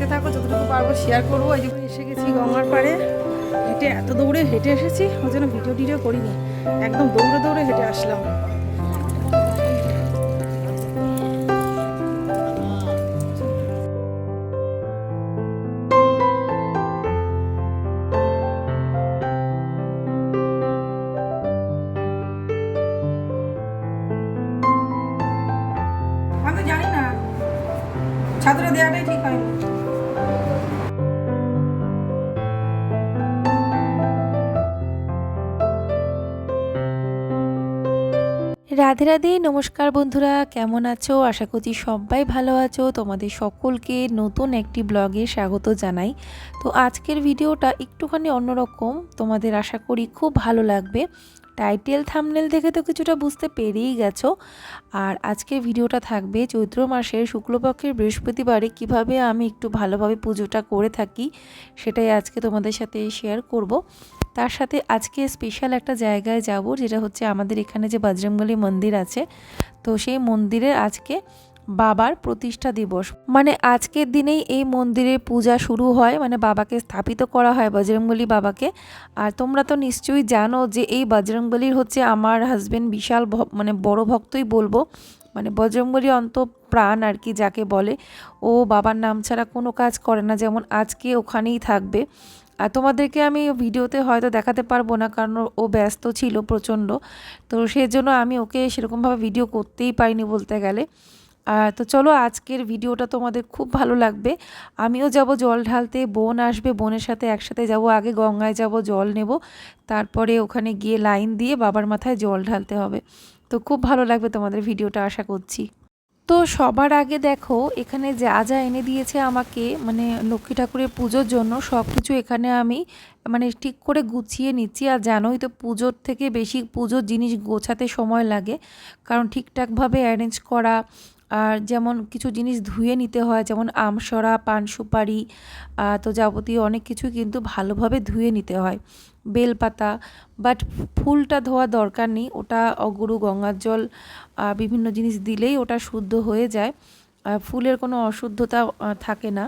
দেখতে থাকো, যতটুকু পারব শেয়ার করব। এই যে এসে গেছি গঙ্গার পাড়ে। হেঁটে এত দৌড়ে হেঁটে এসেছি ওই জন্য ভিডিও টিডিও করিনি। একদম দৌড়ে দৌড়ে হেঁটে আসলাম। ছাত্ররা দেওয়াটাই রাধে রাধে, নমস্কার বন্ধুরা, কেমন আছো? আশা করছি সবাই ভালো আছো। তোমাদের সকলকে নতুন একটি ব্লগে স্বাগত জানাই। তো আজকের ভিডিওটা একটুখানি অন্যরকম, তোমাদের আশা করি খুব ভালো লাগবে। টাইটেল, থামনেল দেখে তো কিছুটা বুঝতে পেরেই গেছো। আর আজকের ভিডিওটা থাকবে চৈত্র মাসের শুক্লপক্ষের বৃহস্পতিবারে, কীভাবে আমি একটু ভালোভাবে পুজোটা করে থাকি, সেটাই আজকে তোমাদের সাথে শেয়ার করব। তার সাথে আজকে স্পেশাল একটা জায়গায় যাব, যেটা হচ্ছে আমাদের এখানে যে বজরংবলী মন্দির আছে। তো সেই মন্দিরের আজকে বাবার প্রতিষ্ঠা দিবস। মানে আজকের দিনেই এই মন্দিরে পূজা শুরু হয় মানে বাবাকে স্থাপিত করা হয় বজরংবলী বাবাকে। আর তোমরা তো নিশ্চয়ই জানো যে এই বজরংবলীর হচ্ছে আমার হাজবেন্ড বিশাল মানে বড় ভক্তই বলব। মানে বজরংবলী অন্ত প্রাণ আর কি যাকে বলে। ও বাবার নাম ছাড়া কোনো কাজ করে না, যেমন আজকে ওখানেই থাকবে। আর তোমাদেরকে আমি ভিডিওতে হয়তো দেখাতে পারব না, কারণ ও- ব্যস্ত ছিল প্রচণ্ড। তো সেজন্য আমি ওকে সেরকমভাবে ভিডিও করতেই পারিনি বলতে গেলে। আর তো চলো আজকের ভিডিওটা তোমাদের খুব ভালো লাগবে। আমিও যাব জল ঢালতে, বোন আসবে, বোনের সাথে একসাথে যাব, আগে গঙ্গায় যাব, জল নেব, তারপরে ওখানে গিয়ে লাইন দিয়ে বাবার মাথায় জল ঢালতে হবে। তো খুব ভালো লাগবে তোমাদের ভিডিওটা, আশা করছি। তো সবার আগে দেখো, এখানে যা যা এনে দিয়েছে আমাকে মানে লক্ষ্মী ঠাকুরের পুজোর জন্য সব কিছু এখানে আমি মানে ঠিক করে গুছিয়ে নিচ্ছি। আর জানোই তো পুজোর থেকে বেশি পুজোর জিনিস গোছাতে সময় লাগে। কারণ ঠিকঠাকভাবে অ্যারেঞ্জ করা আর যেমন কিছু জিনিস ধুয়ে নিতে হয়, যেমন আমসরা পান সুপারি তো যাবতীয় অনেক কিছু কিন্তু ভালোভাবে ধুয়ে নিতে হয়। বেলপাতা বাট ফুলটা ধোয়া দরকার নেই, ওটা অগুরু গঙ্গার জল বিভিন্ন জিনিস দিলেই ওটা শুদ্ধ হয়ে যায়। ফুলের কোনো অশুদ্ধতা থাকে না।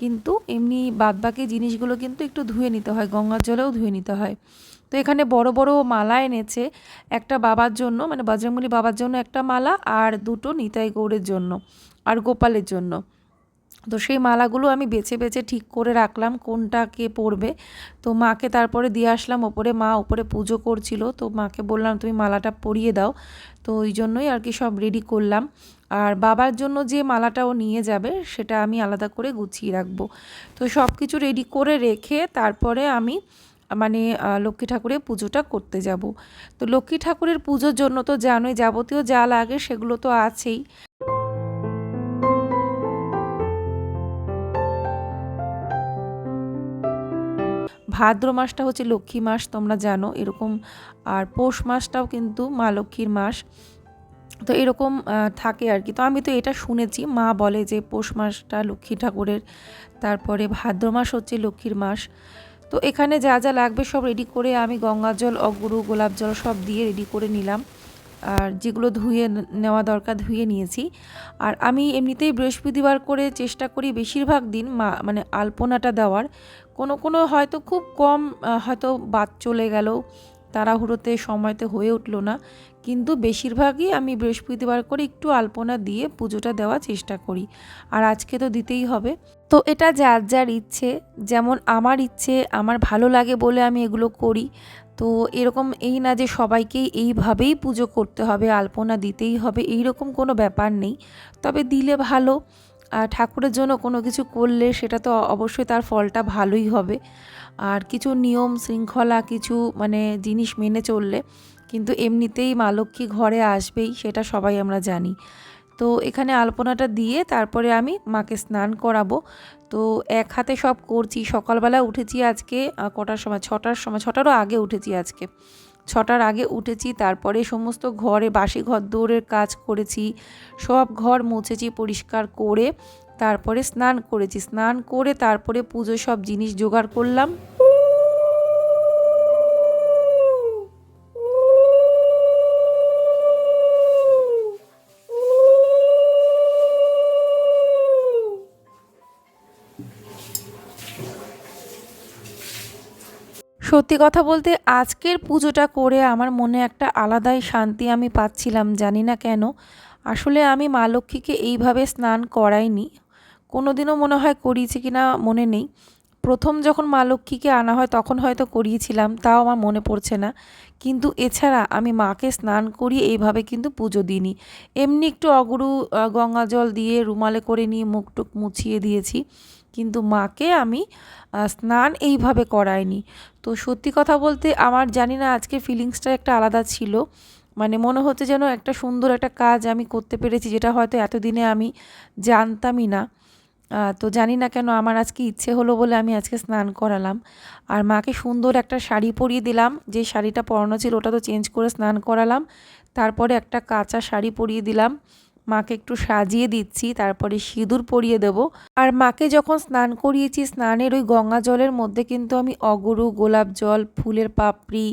কিন্তু এমনি বাদবাকি জিনিসগুলো কিন্তু একটু ধুয়ে নিতে হয়, গঙ্গার জলেও ধুয়ে নিতে হয়। তো এখানে বড় বড় মালা এনেছে একটা বাবার জন্য মানে বজরংবলী বাবার জন্য একটা মালা আর দুটো নিতাই গৌড়ের জন্য আর গোপালের জন্য। তো সেই মালাগুলো আমি বেছে বেছে ঠিক করে রাখলাম কোনটা কে পরবে। তো মাকে তারপরে দিয়ে আসলাম, ওপরে মা ওপরে পুজো করছিল, তো মাকে বললাম তুমি মালাটা পরিয়ে দাও। তো ওই জন্যই আর কি সব রেডি করলাম। আর বাবার জন্য যে মালাটাও নিয়ে যাবে সেটা আমি আলাদা করে গুছিয়ে রাখব। তো সব কিছু রেডি করে রেখে তারপরে আমি মানে লক্ষ্মী ঠাকুরের পুজোটা করতে যাব। তো লক্ষ্মী ঠাকুরের পুজোর জন্য তো জানোই, যাবতীয় যা লাগে সেগুলো তো আছেই। ভাদ্র মাসটা হচ্ছে লক্ষ্মী মাস, তোমরা জানো, এরকম। আর পৌষ মাসটাও কিন্তু মা লক্ষ্মীর মাস। তো এরকম থাকে আর কি। তো আমি তো এটা শুনেছি, মা বলে যে পৌষ মাসটা লক্ষ্মী ঠাকুরের। তারপরে ভাদ্র মাস হচ্ছে লক্ষ্মীর মাস। তো এখানে যা যা লাগবে সব রেডি করে আমি গঙ্গা জল, অগুরু, গোলাপ জল সব দিয়ে রেডি করে নিলাম। আর যেগুলো ধুয়ে নেওয়া দরকার ধুয়ে নিয়েছি। আর আমি এমনিতেই বৃহস্পতিবার করে চেষ্টা করি বেশিরভাগ দিন মা মানে আলপনাটা দেওয়ার। কোনো কোনো হয়তো খুব কম হয়তো বাদ চলে গেল। তাড়াহুড়োতে সময়তে হয়ে উঠল না। কিন্তু বেশিরভাগই আমি বৃহস্পতিবার করে একটু আলপনা দিয়ে পুজোটা দেওয়ার চেষ্টা করি, আর আজকে তো দিতেই হবে। তো এটা যার যার ইচ্ছে, যেমন আমার ইচ্ছে, আমার ভালো লাগে বলে আমি এগুলো করি, তো এরকম এই না যে সবাইকেই এইভাবেই পুজো করতে হবে, আলপনা দিতেই হবে এই রকম কোনো ব্যাপার নেই। তবে দিলে ভালো, আর ঠাকুরের জন্য কোনো কিছু করলে সেটা তো অবশ্যই তার ফলটা ভালোই হবে। আর কিছু নিয়ম শৃঙ্খলা কিছু মানে জিনিস মেনে চললে কিন্তু এমনিতেই মা লক্ষ্মী ঘরে আসবেই, সেটা সবাই আমরা জানি। তো এখানে আলপনাটা দিয়ে তারপরে আমি মাকে স্নান করাবো। তো এক হাতে সব করছি। সকালবেলা উঠেছি আজকে কটার সময়? ছটার সময়, ছটারও আগে উঠেছি আজকে। ছটার আগে উঠেছি, তারপরে সমস্ত ঘরে বাসি ঘর দৌড়ের কাজ করেছি, সব ঘর মুছেছি পরিষ্কার করে, তারপরে স্নান করেছি। স্নান করে তারপরে পুজো সব জিনিস জোগাড় করলাম। সত্যি কথা বলতে আজকের পুজোটা করে আমার মনে একটা আলাদাই শান্তি আমি পাচ্ছিলাম, জানি না কেন। আসলে আমি মা লক্ষ্মীকে এইভাবে স্নান করাইনি। কোনো দিনও মনে হয় করিয়েছি কি না মনে নেই। প্রথম যখন মা লক্ষ্মীকে আনা হয় তখন হয়তো করিয়েছিলাম, তাও আমার মনে পড়ছে না। কিন্তু এছাড়া আমি মাকে স্নান করিয়ে এইভাবে কিন্তু পুজো দিইনি। এমনি একটু অগুরু গঙ্গা জল দিয়ে রুমালে করে নিয়ে মুখ টুক মুছিয়ে দিয়েছি। কিন্তু মাকে আমি স্নান এইভাবে করাইনি। তো সত্যি কথা বলতে আমার জানি না আজকে ফিলিংসটা একটা আলাদা ছিল। মানে মনে হচ্ছে যেন একটা সুন্দর একটা কাজ আমি করতে পেরেছি, যেটা হয়তো এতদিনে আমি জানতামই না। তো জানি না কেন আমার আজকে ইচ্ছে হলো বলে আমি আজকে স্নান করালাম। আর মাকে সুন্দর একটা শাড়ি পরিয়ে দিলাম। যে শাড়িটা পরানো ছিল ওটা তো চেঞ্জ করে স্নান করালাম। তারপরে একটা কাঁচা শাড়ি পরিয়ে দিলাম। মাকে একটু সাজিয়ে দিচ্ছি, তারপরে সিঁদুর পরিয়ে দেব। আর মাকে যখন স্নান করিয়েছি, স্নানের ওই গঙ্গা জলের মধ্যে কিন্তু আমি অগরু, গোলাপ জল, ফুলের পাপড়ি,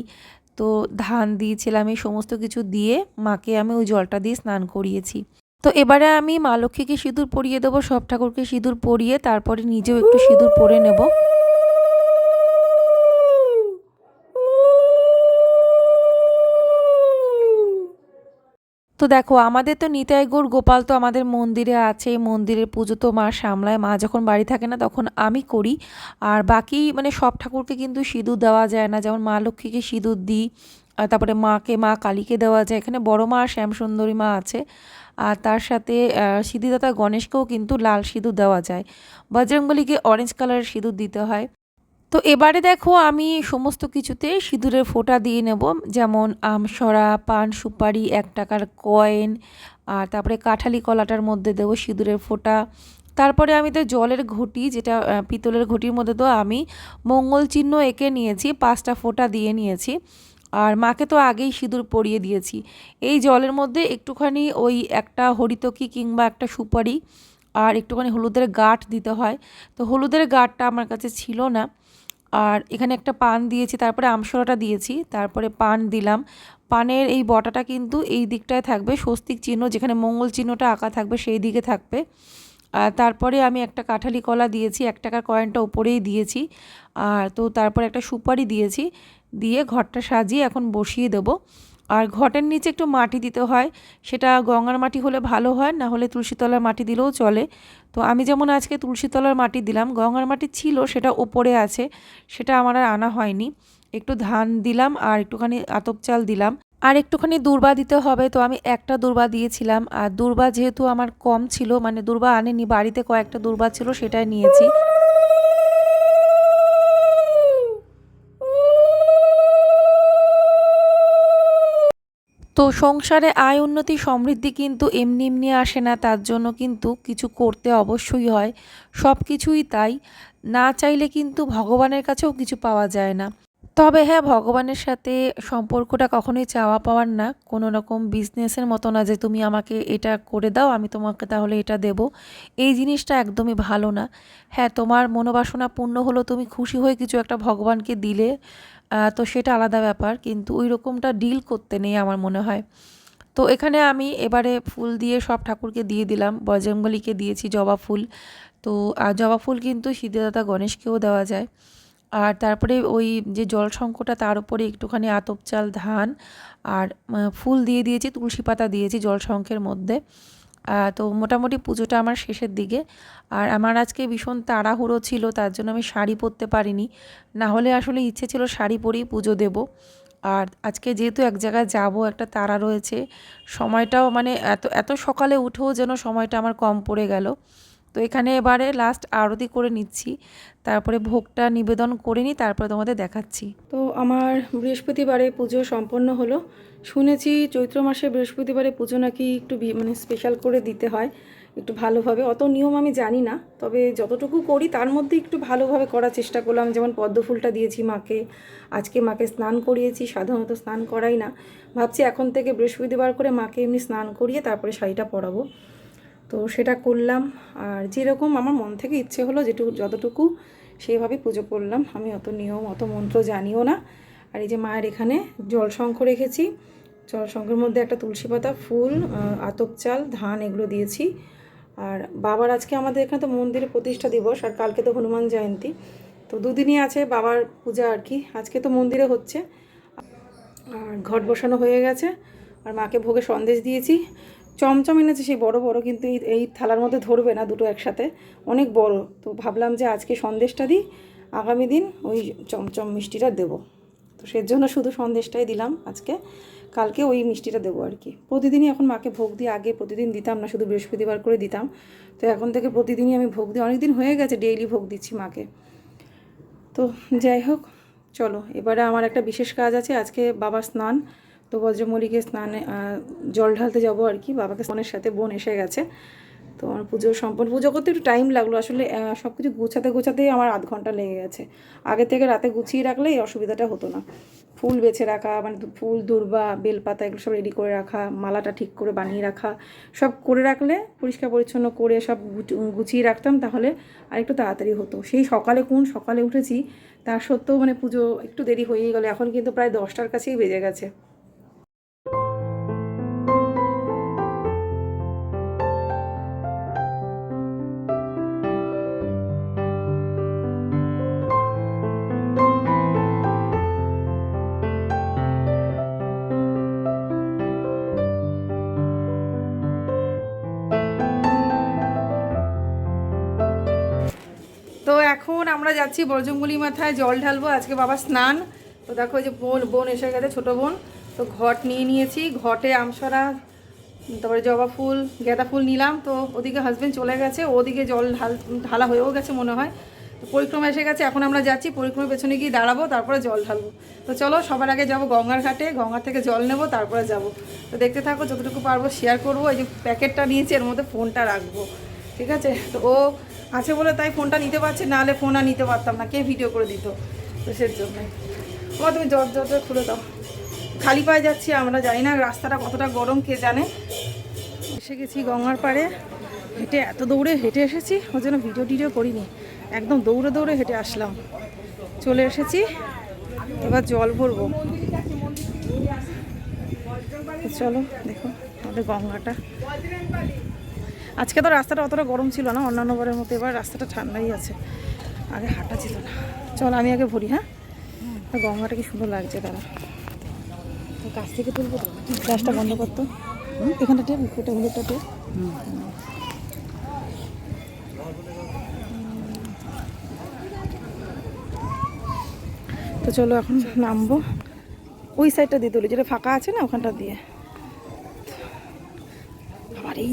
তো ধান দিয়েছিলাম, এই সমস্ত কিছু দিয়ে মাকে আমি ওই জলটা দিয়ে স্নান করিয়েছি। তো এবারে আমি মা লক্ষ্মীকে সিঁদুর পরিয়ে দেবো, সব ঠাকুরকে সিঁদুর পরিয়ে তারপরে নিজেও একটু সিঁদুর পরে নেব। তো দেখো, আমাদের তো নিতাই গোপাল তো আমাদের মন্দিরে আছে, মন্দিরের পুজো তো মা সামলায়, মা যখন বাড়ি থাকে না তখন আমি করি। আর বাকি মানে সব ঠাকুরকে কিন্তু সিঁদুর দেওয়া যায় না, যেমন মা লক্ষ্মীকে সিঁদুর দিই, আর তারপরে মাকে, মা কালীকে দেওয়া যায়। এখানে বড় মা শ্যামসুন্দরী মা আছে। আর তার সাথে সিদ্ধিদাতা গণেশকেও কিন্তু লাল সিঁদুর দেওয়া যায়। বজরংবলীকে অরেঞ্জ কালারের সিঁদুর দিতে হয়। তো এবারে দেখো আমি সমস্ত কিছুতে সিঁদুরের ফোঁটা দিয়ে নেব। যেমন আমসরা পান, সুপারি, এক টাকার কয়েন, আর তারপরে কাঁঠালি কলাটার মধ্যে দেবো সিঁদুরের ফোঁটা। তারপরে আমি তো জলের ঘটি, যেটা পিতলের ঘটির মধ্যে তো আমি মঙ্গল চিহ্ন এঁকে নিয়েছি, পাঁচটা ফোঁটা দিয়ে নিয়েছি। আর মাকে তো আগেই সিঁদুর পরিয়ে দিয়েছি। এই জলের মধ্যে একটুখানি ওই একটা হরিতকি কিংবা একটা সুপারি, আর একটুখানি হলুদের গাঁট দিতে হয়। তো হলুদের গাঁটটা আমার কাছে ছিল না। আর এখানে একটা পান দিয়েছি, তারপরে আমসরাটা দিয়েছি, তারপরে পান দিলাম। পানের এই বটাটা কিন্তু এই দিকটায় থাকবে, স্বস্তিক চিহ্ন, যেখানে মঙ্গল চিহ্নটা আঁকা থাকবে সেই দিকে থাকবে। আর তারপরে আমি একটা কাঁঠালি কলা দিয়েছি, এক টাকার কয়েনটা ওপরেই দিয়েছি। আর তো তারপরে একটা সুপারি দিয়েছি, দিয়ে ঘরটা সাজিয়ে এখন বসিয়ে দেবো। আর ঘটের নিচে একটু মাটি দিতে হয়। সেটা গঙ্গার মাটি হলে ভালো হয়, না হলে তুলসীতলার মাটি দিলেও চলে। তো আমি যেমন আজকে তুলসীতলার মাটি দিলাম, গঙ্গার মাটি ছিল, সেটা ওপরে আছে, সেটা আমার আর আনা হয়নি। একটু ধান দিলাম আর একটুখানি আতপ চাল দিলাম। আর একটুখানি দূর্বা দিতে হবে, তো আমি একটা দূর্বা দিয়েছিলাম। আর দূর্বা যেহেতু আমার কম ছিল মানে দূর্বা আনেনি, বাড়িতে কয়েকটা দূর্বা ছিল, সেটাই নিয়েছি। তো সংসারে আয় উন্নতি সমৃদ্ধি কিন্তু এমনি এমনি আসে না, তার জন্য কিন্তু কিছু করতে অবশ্যই হয়। সব কিছুই তাই। না চাইলে কিন্তু ভগবানের কাছেও কিছু পাওয়া যায় না। তবে হ্যাঁ ভগবানের সাথে সম্পর্কটা কখনোই চাওয়া পাওয়ার না। কোনো রকম বিজনেসের মতো না যে তুমি আমাকে এটা করে দাও, আমি তোমাকে তাহলে এটা দেব। এই জিনিসটা একদমই ভালো না। হ্যাঁ তোমার মনোবাসনা পূর্ণ হলো তুমি খুশি হয়ে কিছু একটা ভগবানকে দিলে। তো সেটা আলাদা ব্যাপার, কিন্তু ওই রকমটা ডিল করতে নেই আমার মনে হয়। তো এখানে আমি এবারে ফুল দিয়ে সব ঠাকুরকে দিয়ে দিলাম, বজরংবলীকে দিয়েছি জবা ফুল। তো জবা ফুল কিন্তু সিদ্ধিদাতা গণেশকেও দেওয়া যায়। আর তারপরে ওই যে জল শঙ্কটা, তার উপরে একটুখানি আতপ চাল ধান আর ফুল দিয়ে দিয়েছি, তুলসী পাতা দিয়েছি জল শঙ্খের মধ্যে। তো মোটামুটি পুজোটা আমার শেষের দিকে। আর আমার আজকে ভীষণ তাড়াহুড়ো ছিল, তার জন্য আমি শাড়ি পরতে পারিনি। না হলে আসলে ইচ্ছে ছিল শাড়ি পরেই পুজো দেব। আর আজকে যেহেতু এক জায়গায় যাব, একটা তারা রয়েছে, সময়টাও মানে এত এত সকালে উঠেও যেন সময়টা আমার কম পড়ে গেল। তো এখানে এবারে লাস্ট আরতি করে নিচ্ছি। তারপরে ভোগটা নিবেদন করে নিই, তারপরে তোমাদের দেখাচ্ছি। তো আমার বৃহস্পতিবারে পুজো সম্পন্ন হলো। শুনেছি চৈত্র মাসে বৃহস্পতিবারে পুজো নাকি একটু মানে স্পেশাল করে দিতে হয়, একটু ভালোভাবে। অত নিয়ম আমি জানি না, তবে যতটুকু করি তার মধ্যে একটু ভালোভাবে করার চেষ্টা করলাম। যেমন পদ্ম ফুলটা দিয়েছি মাকে, আজকে মাকে স্নান করিয়েছি, সাধারণত স্নান করাই না। ভাবছি এখন থেকে বৃহস্পতিবার করে মাকে এমনি স্নান করিয়ে তারপরে শাড়িটা পরাবো। তো সেটা করলাম। আর যেরকম আমার মন থেকে ইচ্ছে হলো যেটুকু যতটুকু সেইভাবে পুজো করলাম। আমি অত নিয়ম, অত মন্ত্র জানিও না। আর এই যে মায়ের এখানে জল শঙ্খ রেখেছি। জল শঙ্খের মধ্যে একটা তুলসী পাতা, ফুল আতপ চাল, ধান এগুলো দিয়েছি। আর বাবার আজকে আমাদের এখানে তো মন্দিরে প্রতিষ্ঠা দিবস, আর কালকে তো হনুমান জয়ন্তী। তো দুদিনই আছে বাবার পূজা আর কি। আজকে তো মন্দিরে হচ্ছে। আর ঘট বসানো হয়ে গেছে। আর মাকে ভোগে সন্দেশ দিয়েছি। চমচম এনেছে সেই বড় বড়, কিন্তু এই এই থালার মধ্যে ধরবে না দুটো একসাথে। অনেক বড়। তো ভাবলাম যে আজকে সন্দেশটা দিই, আগামী দিন ওই চমচম মিষ্টিটা দেবো। তো সের জন্য শুধু সন্দেশটাই দিলাম আজকে। কালকে ওই মিষ্টিটা দেবো আর কি। প্রতিদিনই এখন মাকে ভোগ দিয়ে আগে প্রতিদিন দিতাম না, শুধু বৃহস্পতিবার করে দিতাম। তো এখন থেকে প্রতিদিনই আমি ভোগ দিই। অনেক দিন হয়ে গেছে ডেইলি ভোগ দিচ্ছি মাকে। তো যাই হোক, চলো। এবারে আমার একটা বিশেষ কাজ আছে। আজকে বাবার স্নান। তো বজ্রমল্লিকে স্নানে জল ঢালতে যাব আর কি। বাবাকে স্নানের সাথে বোন এসে গেছে। তো আমার পুজো সম্পন্ন পুজো করতে একটু টাইম লাগল। আসলে সব কিছু গুছাতে গোছাতেই আমার আধ ঘণ্টা লেগে গেছে। আগে থেকে রাতে গুছিয়ে রাখলে এই অসুবিধাটা হতো না। ফুল বেছে রাখা মানে ফুল, দূর্বা, বেলপাতা, এগুলো সব রেডি করে রাখা, মালাটা ঠিক করে বানিয়ে রাখা, সব করে রাখলে, পরিষ্কার পরিচ্ছন্ন করে সব গুছ- গুছিয়ে রাখতাম, তাহলে আর একটু তাড়াতাড়ি হতো। সেই সকালে কোন সকালে উঠেছি তার সত্ত্বেও মানে পুজো একটু দেরি হয়েই গেলো। এখন কিন্তু প্রায় দশটার কাছেই বেজে গেছে। এখন আমরা যাচ্ছি বরজঙ্গলি মাথায়, জল ঢালবো, আজকে বাবা স্নান। তো দেখো যে বোন বোন এসে গেছে, ছোটো বোন। তো ঘট নিয়ে নিয়েছি, ঘটে আমসরা তারপরে জবা ফুল, গাঁদা ফুল নিলাম। তো ওদিকে হাজব্যান্ড চলে গেছে, ওদিকে জল ঢাল, ঢালা হয়েও গেছে মনে হয়। তো পরিক্রমা এসে গেছে, এখন আমরা যাচ্ছি, পরিক্রমার পেছনে গিয়ে দাঁড়াবো, তারপরে জল ঢালবো। তো চলো, সবার আগে যাব গঙ্গার ঘাটে গঙ্গার থেকে জল নেব, তারপরে যাব। তো দেখতে থাকো, যতটুকু পারব শেয়ার করব, এই যে প্যাকেটটা নিয়েছি, এর মধ্যে ফোনটা রাখব। ঠিক আছে? তো ও আছে বলে তাই ফোনটা নিতে পারছে নাহলে ফোন আর নিতে পারতাম না। কে ভিডিও করে দিত? তো সের জন্য। ও তুমি জল জল খুলে দাও। খালি পায়ে যাচ্ছি, আমরা জানি না রাস্তাটা কতটা গরম, কে জানে? এসে গেছি গঙ্গার পাড়ে। হেঁটে এত দৌড়ে হেঁটে এসেছি ওই জন্য ভিডিও টিডিও করিনি। একদম দৌড়ে দৌড়ে হেঁটে আসলাম। চলে এসেছি, এবার জল ভরবো। চলো, দেখো আমাদের গঙ্গাটা। আজকে তো রাস্তাটা অতটা গরম ছিল না অন্যান্য বারের মতো এবার রাস্তাটা ঠান্ডাই আছে। আগে হাঁটা ছিল না। চল আমি আগে ভরি হ্যাঁ? গঙ্গাটা কি সুন্দর লাগছে তারা গাছ থেকে তুলবো তো? গাছটা বন্ধ করতো এখানটা টেপ ওটা হলুদটা টেপ। তো চলো এখন নামবো। ওই সাইডটা দিয়ে তুলি যেটা ফাঁকা আছে না ওখানটা দিয়ে। আমার এই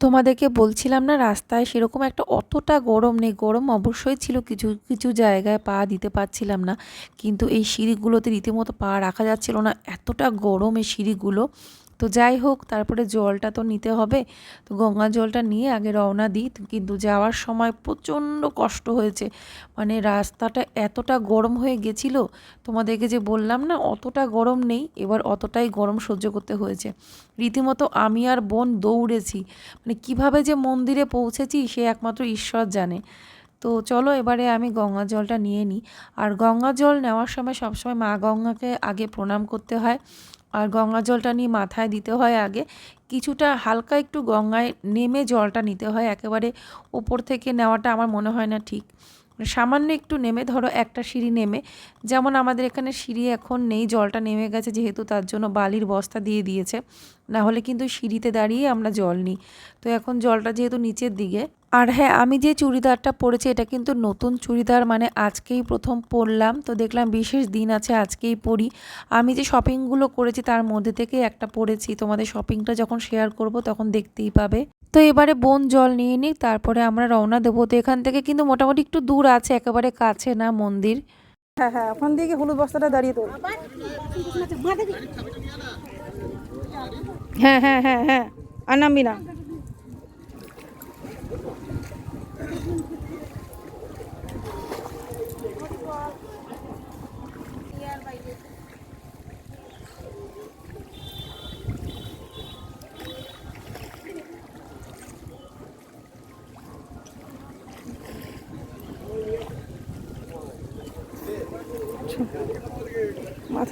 তোমাদেরকে বলছিলাম না রাস্তায় সেরকম একটা অতটা গরম নেই। গরম অবশ্যই ছিল, কিছু কিছু জায়গায় পা দিতে পারছিলাম না। কিন্তু এই সিঁড়িগুলোতে রীতিমতো পা রাখা যাচ্ছিল না। এতটা গরম এই সিঁড়িগুলো। তো যাই হোক, তারপরে জলটা তো নিতে হবে। তো গঙ্গা জলটা নিয়ে আগে রওনা দিই। কিন্তু যাওয়ার সময় প্রচণ্ড কষ্ট হয়েছে। মানে রাস্তাটা এতটা গরম হয়ে গেছিল, তোমাদেরকে যে বললাম না, অতটা গরম নেই, এবার অতটাই গরম সহ্য করতে হয়েছে। রীতিমতো আমি আর বোন দৌড়েছি। মানে কীভাবে যে মন্দিরে পৌঁছেছি, সে একমাত্র ঈশ্বর জানে। তো চলো এবারে আমি গঙ্গা জলটা নিয়ে নিই। আর গঙ্গা জল নেওয়ার সময় সবসময় মা গঙ্গাকে আগে প্রণাম করতে হয়। আর গঙ্গা জলটা নিয়ে মাথায় দিতে হয় আগে। কিছুটা হালকা একটু গঙ্গায় নেমে জলটা নিতে হয়। একেবারে ওপর থেকে নেওয়াটা আমার মনে হয় না ঠিক। মানে সামান্য একটু নেমে, ধরো একটা সিঁড়ি নেমে। যেমন আমাদের এখানে সিঁড়ি এখন নেই, জলটা নেমে গেছে যেহেতু তার জন্য বালির বস্তা দিয়ে দিয়েছে। না হলে কিন্তু সিঁড়িতে দাঁড়িয়ে আমরা জল নিই। তো এখন জলটা যেহেতু নিচের দিকে আর হ্যাঁ আমি যে চুড়িদারটা পরেছি এটা কিন্তু নতুন চুড়িদার মানে আজকেই প্রথম পরলাম। তো দেখলাম বিশেষ দিন আছে আজকেই পরি। আমি যে শপিংগুলো করেছি তার মধ্যে থেকে একটা পরেছি। তোমাদের শপিংটা যখন শেয়ার করব তখন দেখতেই পাবে। তো এবারে বোন জল নিয়ে নিই তারপরে আমরা রওনা দেবো। তো এখান থেকে কিন্তু মোটামুটি একটু দূর আছে একেবারে কাছে না মন্দির। হ্যাঁ হ্যাঁ ওখান থেকে হলুদ বস্তাটা দাঁড়িয়ে তোল। হ্যাঁ হ্যাঁ হ্যাঁ হ্যাঁ আর নামবি না।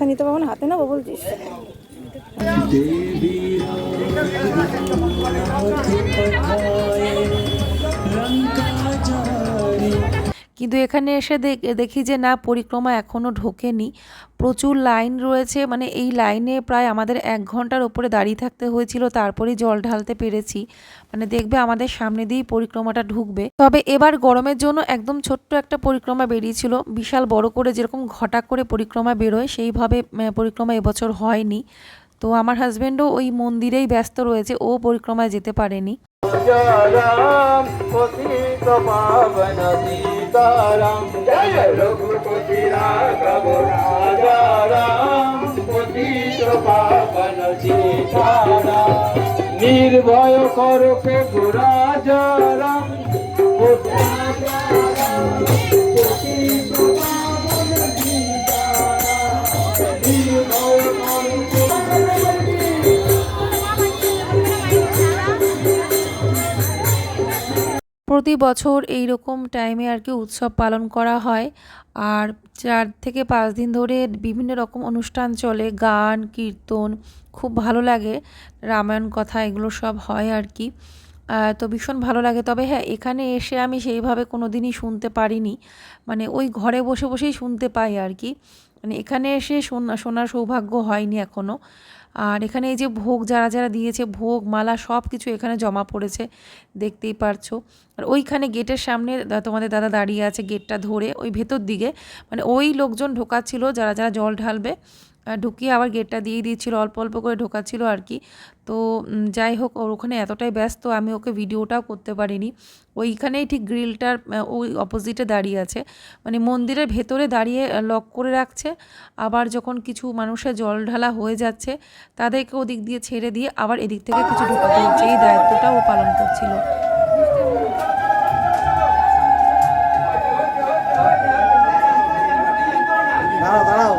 মাথা নিতে পারব না হাতে নেব বলছিস। দেবী কিন্তু এখানে এসে দেখি যে না, পরিক্রমা এখনও ঢোকেনি। প্রচুর লাইন রয়েছে মানে এই লাইনে প্রায় আমাদের এক ঘণ্টার ওপরে দাঁড়িয়ে থাকতে হয়েছিল, তারপরেই জল ঢালতে পেরেছি। মানে দেখবে আমাদের সামনে দিয়েই পরিক্রমাটা ঢুকবে। তবে এবার গরমের জন্য একদম ছোট্ট একটা পরিক্রমা বেরিয়েছিল, বিশাল বড় করে যেরকম ঘটা করে পরিক্রমা বেরোয়, সেইভাবে পরিক্রমা এবছর হয়নি। তো আমার হাজব্যান্ডও ওই মন্দিরেই ব্যস্ত রয়েছে, ও পরিক্রমায় যেতে পারেনি। सीताराम जय रघुपति राघव राजा राम पतित पावन सीताराम निर्भय कर के राजा राम প্রতি বছর এই রকম টাইমে আর কি উৎসব পালন করা হয়। আর চার থেকে পাঁচ দিন ধরে বিভিন্ন রকম অনুষ্ঠান চলে, গান, কীর্তন, খুব ভালো লাগে। রামায়ণ কথা এগুলো সব হয় আর কি। তো ভীষণ ভালো লাগে। তবে হ্যাঁ এখানে এসে আমি সেইভাবে কোনো দিনই শুনতে পারিনি। মানে ওই ঘরে বসে বসেই শুনতে পাই আর কি। মানে এখানে এসে শোনা, শোনার সৌভাগ্য হয়নি এখনও আর এখানে এই যে ভোগ যারা যারা দিয়েছে, ভোগ, মালা সব কিছু এখানে জমা পড়েছে, দেখতেই পারছ। আর ওইখানে গেটের সামনে তোমাদের দাদা দাঁড়িয়ে আছে গেটটা ধরে, ওই ভেতর দিকে। মানে ওই লোকজন ঢোকাচ্ছিল, যারা যারা জল ঢালবে। ঢুকিয়ে আবার গেটটা দিয়ে দিয়েছিল, অল্প অল্প করে ঢোকাচ্ছিল আর কি। তো যাই হোক ওর ওখানে এতটাই ব্যস্ত, আমি ওকে ভিডিওটাও করতে পারিনি। ওইখানেই ঠিক গ্রিলটার ওই অপোজিটে দাঁড়িয়ে আছে। মানে মন্দিরের ভেতরে দাঁড়িয়ে লক করে রাখছে। আবার যখন কিছু মানুষের জল ঢালা হয়ে যাচ্ছে, তাদেরকে ওদিক দিয়ে ছেড়ে দিয়ে আবার এদিক থেকে কিছু ঢোকাতে হচ্ছে। এই দায়িত্বটা ও পালন করছিল। দাঁড়াও দাঁড়াও।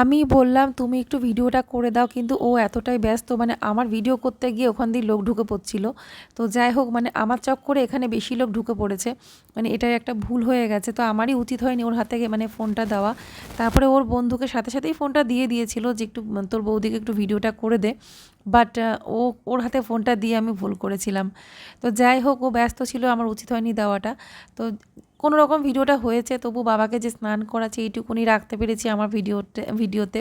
আমি বললাম, তুমি একটু ভিডিওটা করে দাও। কিন্তু ও এতটাই ব্যস্ত মানে আমার ভিডিও করতে গিয়ে ওখান দিয়ে লোক ঢুকে পড়ছিল। তো যাই হোক মানে আমার চক্করে এখানে বেশি লোক ঢুকে পড়েছে। মানে এটাই একটা ভুল হয়ে গেছে। তো আমারই উচিত হয়নি ওর হাতে মানে ফোনটা দেওয়া। তারপরে ওর বন্ধুকে সাথে সাথেই ফোনটা দিয়ে দিয়েছিল যে একটু তোর বৌদিকে একটু ভিডিওটা করে দে। বাট ও, ওর হাতে ফোনটা দিয়ে আমি ভুল করেছিলাম। তো যাই হোক, ও ব্যস্ত ছিল, আমার উচিত হয়নি দেওয়াটা। তো কোনো রকম ভিডিওটা হয়েছে, তবু বাবাকে যে স্নান করাচ্ছে এইটুকুনি রাখতে পেরেছি আমার ভিডিওতে ভিডিওতে।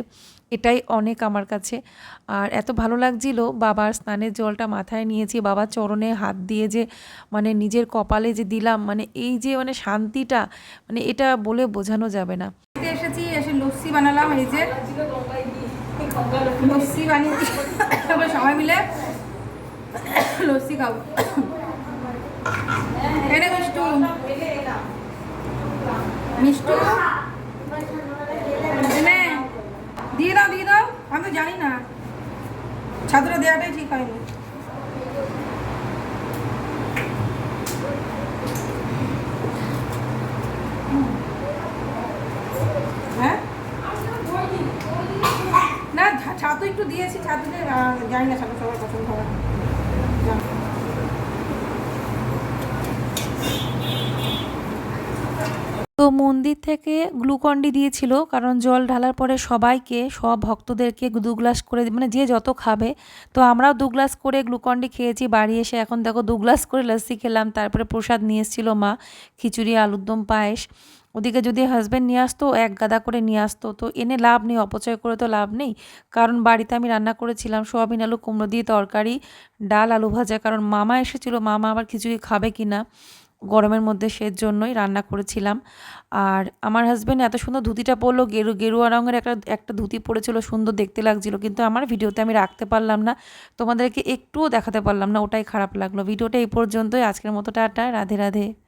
এটাই অনেক আমার কাছে। আর এত ভালো লাগছিল বাবার স্নানের জলটা মাথায় নিয়েছি, বাবার চরণে হাত দিয়ে যে মানে নিজের কপালে যে দিলাম মানে এই যে মানে শান্তিটা মানে এটা বলে বোঝানো যাবে না। এসেছি, এসে লস্যি বানালাম, এই যে লস্যি সবাই মিলে লস্যি খাব। মিষ্টু। দিয়ে দাও দিয়ে দাও। আমি জানি না। ছাত্র দেওয়াটাই ঠিক হয়নি। হ্যাঁ? না ছাতু একটু দিয়েছি। ছাতুতে জানি না, ছাতু সবার পছন্দ হবে না। জানি। তো মন্দির থেকে গ্লুকন্ডি দিয়েছিল, কারণ জল ঢালার পরে সবাইকে, সব ভক্তদেরকে দু গ্লাস করে মানে যে যত খাবে। তো আমরাও দু গ্লাস করে গ্লুকন্ডি খেয়েছি, বাড়ি এসে এখন দেখো দু গ্লাস করে লস্যি খেলাম, তারপরে প্রসাদ নিয়ে এসেছিল মা, খিচুড়ি, আলুর দম, পায়েস। ওদিকে যদি হাজব্যান্ড নিয়ে আসতো, এক গাদা করে নিয়ে আসতো, তো এনে লাভ নেই, অপচয় করে তো লাভ নেই। কারণ বাড়িতে আমি রান্না করেছিলাম, সোয়াবিন, আলু, কুমড়ো দিয়ে তরকারি, ডাল, আলু ভাজা, কারণ মামা এসেছিল, মামা আবার খিচুড়ি খাবে কি না গরমের মধ্যে সের জন্যই রান্না করেছিলাম। আর আমার হাজব্যান্ড এত সুন্দর ধুতিটা পরলো, গেরু, গেরুয়া রঙের একটা একটা ধুতি পরেছিল, সুন্দর দেখতে লাগছিল, কিন্তু আমার ভিডিওতে আমি রাখতে পারলাম না। তোমাদেরকে একটুও দেখাতে পারলাম না, ওটাই খারাপ লাগল। ভিডিওটা এই পর্যন্তই। আজকের মতো টাটা, রাধে রাধে।